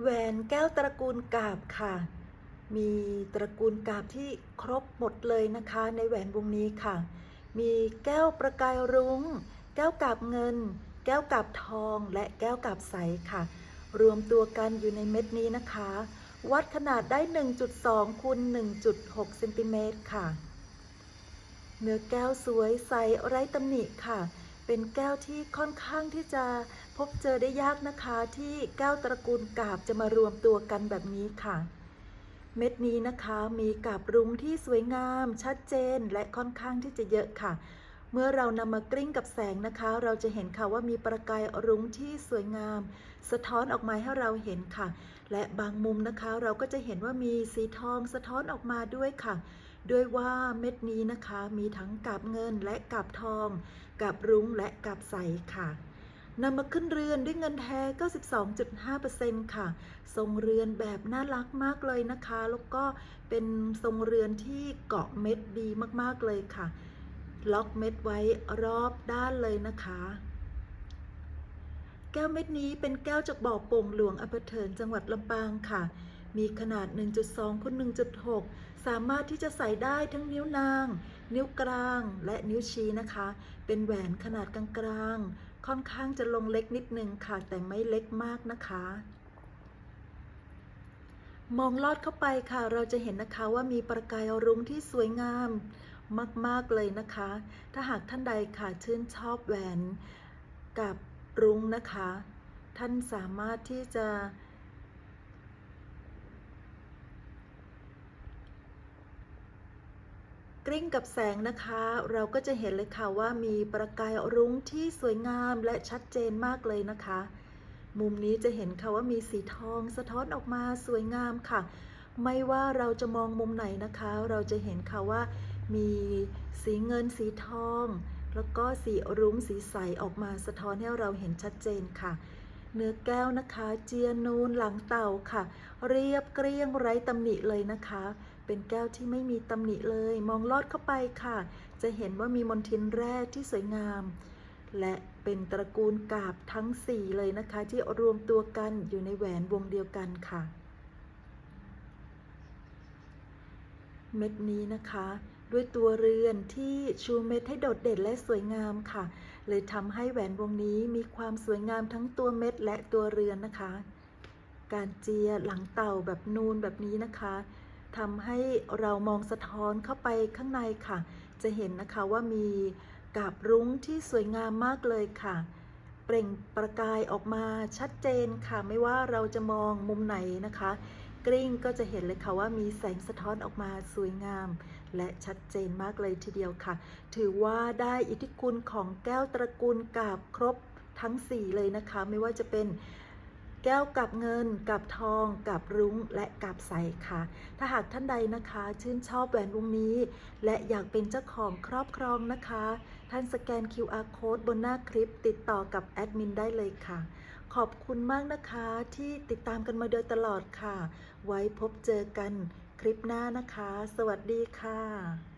แหวนแก้วตระกูลกาบค่ะ มีตระกูลกาบที่ครบหมดเลยนะคะ ในแหวนวงนี้ค่ะ มีแก้วประกายรุง้ง แก้วกาบเงิน แก้วกาบทองและแก้วกาบใสค่ะ รวมตัวกันอยู่ในเม็ดนี้นะคะ วัดขนาดได้ 1.2คูณ1.6เซนติเมตรค่ะ เนื้อแก้วสวยใสไร้ตำหนิค่ะ เป็นแก้วที่ค่อนข้างที่จะพบเจอได้ยากนะคะ ที่แก้วตระกูลกาบจะมารวมตัวกันแบบนี้ค่ะ เม็ดนี้นะคะมีกาบรุ้งที่สวยงาม ชัดเจนและค่อนข้างที่จะเยอะค่ะ เมื่อเรานำมากลิ้งกับแสงนะคะ เราจะเห็นค่ะว่ามีประกายรุ้งที่สวยงาม สะท้อนออกมาให้เราเห็นค่ะ และบางมุมนะคะ เราก็จะเห็นว่ามีสีทองสะท้อนออกมาด้วยค่ะ ด้วยว่าเม็ดนี้นะคะมีทั้งกาบเงินและกาบทองกาบรุ้งและกาบใสค่ะนำมาขึ้นเรือนด้วยเงินแท้ 92.5%ค่ะ ทรงเรือนแบบน่ารักมากเลยนะคะ แล้วก็เป็นทรงเรือนที่เกาะเม็ดดีมากๆเลยค่ะ ล็อกเม็ดไว้รอบด้านเลยนะคะ แก้วเม็ดนี้เป็นแก้วจากบ่อโป่งหลวงอำเภอเถินจังหวัดลำปางค่ะ มีขนาด 1.2คูณ1.6 สามารถที่จะใส่ได้ทั้งนิ้วนาง นิ้วกลางและนิ้วชี้นะคะ เป็นแหวนขนาดกลางๆ ค่อนข้างจะลงเล็กนิดนึงค่ะ แต่ไม่เล็กมากนะคะ มองลอดเข้าไปค่ะ เราจะเห็นนะคะว่ามีประกายรุ้งที่สวยงามมาก ๆ เลยนะคะ ถ้าหากท่านใดค่ะชื่นชอบแหวนกับรุ้งนะคะ ท่านสามารถที่จะ กลิ้งกับแสงนะคะ เราก็จะเห็นเลยค่ะว่ามีประกายรุ้งที่สวยงามและชัดเจนมากเลยนะคะ มุมนี้จะเห็นค่ะว่ามีสีทองสะท้อนออกมาสวยงามค่ะ ไม่ว่าเราจะมองมุมไหนนะคะ เราจะเห็นค่ะว่า มีสีเงินสีทอง แล้วก็สีรุ้งสีใสออกมาสะท้อนให้เราเห็นชัดเจนค่ะเนื้อแก้วนะคะ เจียนูนหลังเต่าค่ะ เรียบเกลี้ยงไร้ตำหนิเลยนะคะ เป็นแก้วที่ไม่มีตำหนิเลย มองลอดเข้าไปค่ะ จะเห็นว่ามีมนทินแร่ที่สวยงาม และเป็นตระกูลกาบทั้ง4เลยนะคะ ที่รวมตัวกันอยู่ในแหวนวงเดียวกันค่ะ เม็ดนี้นะคะ ด้วยตัวเรือนที่ชูเม็ดให้โดดเด่นและสวยงามค่ะ เลยทำให้แหวนวงนี้มีความสวยงามทั้งตัวเม็ดและตัวเรือนนะคะ การเจียหลังเต่าแบบนูนแบบนี้นะคะ ทำให้เรามองสะท้อนเข้าไปข้างในค่ะ จะเห็นนะคะว่ามีกาบรุ้งที่สวยงามมากเลยค่ะ เปล่งประกายออกมาชัดเจนค่ะ ไม่ว่าเราจะมองมุมไหนนะคะกลิ้งก็จะเห็นเลยค่ะว่ามีแสงสะท้อนออกมาสวยงาม และชัดเจนมากเลยทีเดียวค่ะ ถือว่าได้อิทธิคุณของแก้วตระกูลกาบครบทั้ง 4 เลยนะคะ ไม่ว่าจะเป็น แก้วกับเงินกับทองกับรุ้งและกับใสค่ะ ถ้าหากท่านใดนะคะ ชื่นชอบแหวนวงนี้ และอยากเป็นเจ้าของครอบครองนะคะ ท่านสแกน QR code บนหน้าคลิปติดต่อกับแอดมินได้เลยค่ะ ขอบคุณมากนะคะที่ติดตามกันมาโดยตลอดค่ะ ไว้พบเจอกันคลิปหน้านะคะ สวัสดีค่ะ